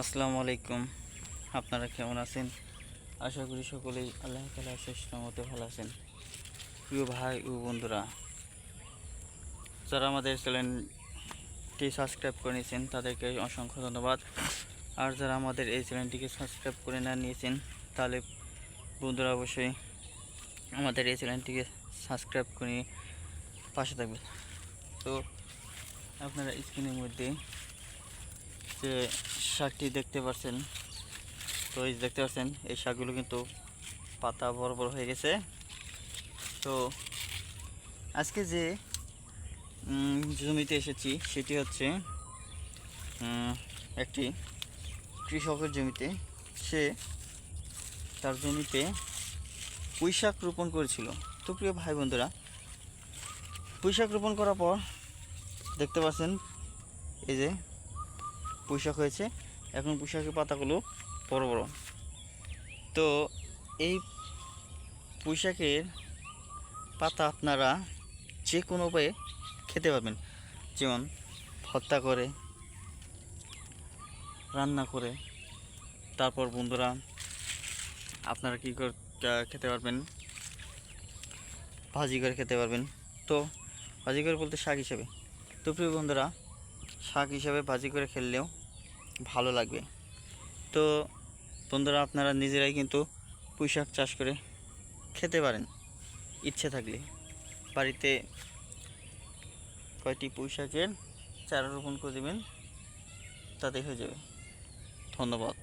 আসসালামু আলাইকুম। আপনারা কেমন আছেন? আশা করি সকলেই আল্লাহ তালা শেষ ভালো আছেন। প্রিয় ভাই ও বন্ধুরা, যারা আমাদের চ্যানেলটি সাবস্ক্রাইব করে নিয়েছেন, তাদেরকে অসংখ্য ধন্যবাদ। আর যারা আমাদের এই চ্যানেলটিকে সাবস্ক্রাইব করে না নিয়েছেন, তাহলে বন্ধুরা অবশ্যই আমাদের এই চ্যানেলটিকে সাবস্ক্রাইব করে পাশে থাকবেন। তো আপনারা স্ক্রিনের মধ্যে যে শাকটি দেখতে পাচ্ছেন তো এই দেখতে পাচ্ছেন, এই শাকগুলো কিন্তু পাতা বড় বড় হয়ে গেছে। তো আজকে যে জমিতে এসেছি, সেটি হচ্ছে একটি কৃষকের জমিতে। সে তার জমিতে পুঁই শাক রোপণ করেছিল। তো প্রিয় ভাই বন্ধুরা, পুঁই শাক রোপণ করার পর দেখতে পাচ্ছেন, এই যে পুঁইশাক হয়েছে। এখন পুঁইশাকের পাতাগুলো বড় বড়। তো এই পুঁইশাকের পাতা আপনারা যে কোনো উপায়ে খেতে পারবেন। যেমন ভর্তা করে, রান্না করে, তারপর বন্ধুরা আপনারা কী করে খেতে পারবেন? ভাজি করে খেতে পারবেন। তো ভাজি করে বলতে শাক হিসেবে। তো প্রিয় বন্ধুরা, শাক হিসাবে ভাজি করে খেললেও ভালো লাগবে। তো বন্ধুরা, আপনারা নিজেরাই কিন্তু পুঁই শাক চাষ করে খেতে পারেন ইচ্ছে থাকলে। বাড়িতে কয়টি পুঁই শাকের চারা রোপণ করে দেবেন, তাতে হয়ে যাবে। ধন্যবাদ।